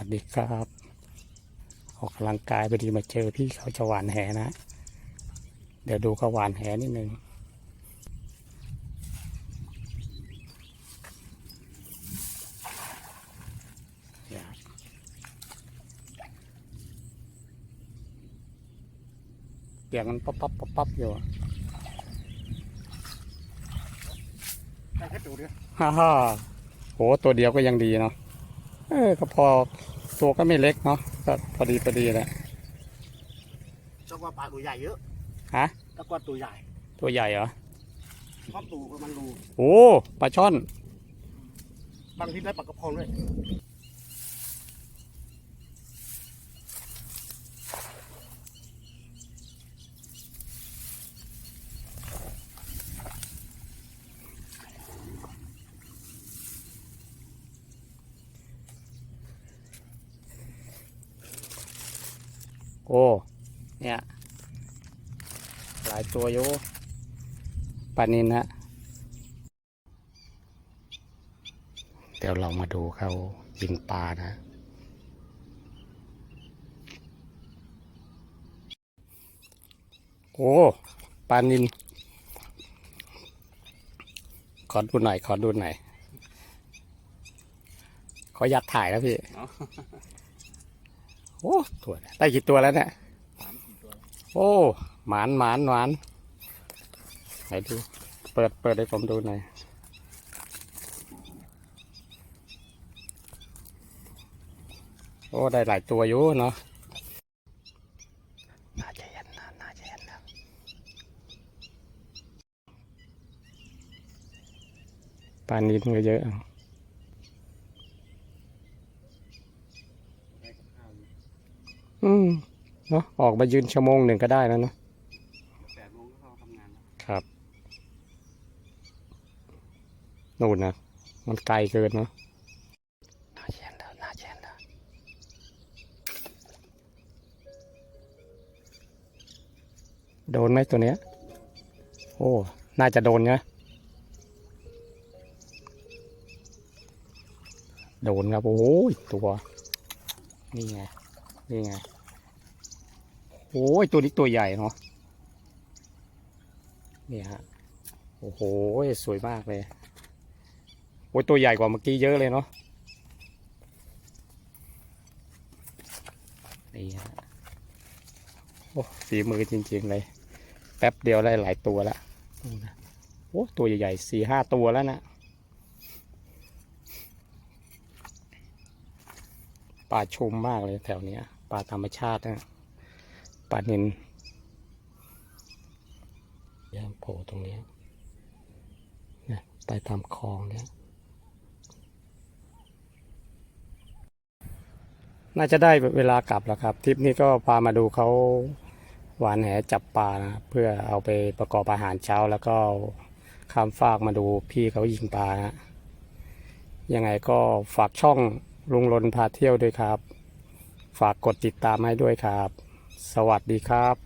วัสดีครับ ออกกำลังกายพอดีมาเจอพี่เขาจะหวานแหนะ เดี๋ยวดูเขาหวานแหนิดนึงเนี่ยเสียงมันป๊อปป๊อปป๊อปป๊อปอยู่อะได้แค่ตัวเดียวฮ่าฮ่าโหตัวเดียวก็ยังดีเนาะ เออก็พอตัวก็ไม่เล็กเนาะก็พอดีพอดีแหละเจ้าว่าปลาตัวใหญ่เยอะฮะแล้วก็ตัวใหญ่ตัวใหญ่เหรอชอบตูกับมันรูโอ้ปลาช่อน บางทีได้ปลากระพงด้วย โอ้ เนี่ย หลายตัวอยู่ปลานินฮะ เดี๋ยวเรามาดูเขายิงปลานะ โอ้ ปลานิน ขอดูหน่อย ขอดูหน่อย ขออยากถ่ายแล้วพี่ โอ้ตัวได้กี่ตัวแล้วเนี่ยโอ้หมานหมานหมานไหนดู เปิดเปิดให้ผมดูหน่อยโอ้ได้หลายตัวอยู่เนาะน่าจะเห็นนะน่าจะเห็นนะปลานินก็เยอะ อืมเนาะออกมายืนชั่วโมงหนึ่งก็ได้แล้วเนาะแปดโมงก็เข้าทำงานแล้วครับนู่นนะมันไกลเกินเนาะน่าเชนแล้วน่าเชนแล้วโดนไหมตัวเนี้ย โอ้ น่าจะโดนนะโดนครับ โอ้ยตัว นี่ไง นี่ไง โอ้ยตัวนี้ตัวใหญ่เนาะนี่ฮะ โอ้โห สวยมากเลย โอ้ยตัวใหญ่กว่าเมื่อกี้เยอะเลยเนาะ นี่ฮะ โอ้ฝีมือจริงๆเลย แป๊บเดียวได้หลายตัวละโอ้ตัวใหญ่ๆสี่ห้าตัวแล้วนะปลาชุมมากเลยแถวเนี้ย ปลาธรรมชาตินะปลานินย่างโผล่ตรงนี้นะไปตามคลองเนี้ยน่าจะได้เวลากลับแล้วครับทริปนี้ก็พามาดูเขาหวานแหจับปลานะเพื่อเอาไปประกอบอาหารเช้าแล้วก็ข้ามฟากมาดูพี่เขายิงปลานะยังไงก็ฝากช่องลุงลนพาเที่ยวด้วยครับ ฝากกดติดตามให้ด้วยครับ สวัสดีครับ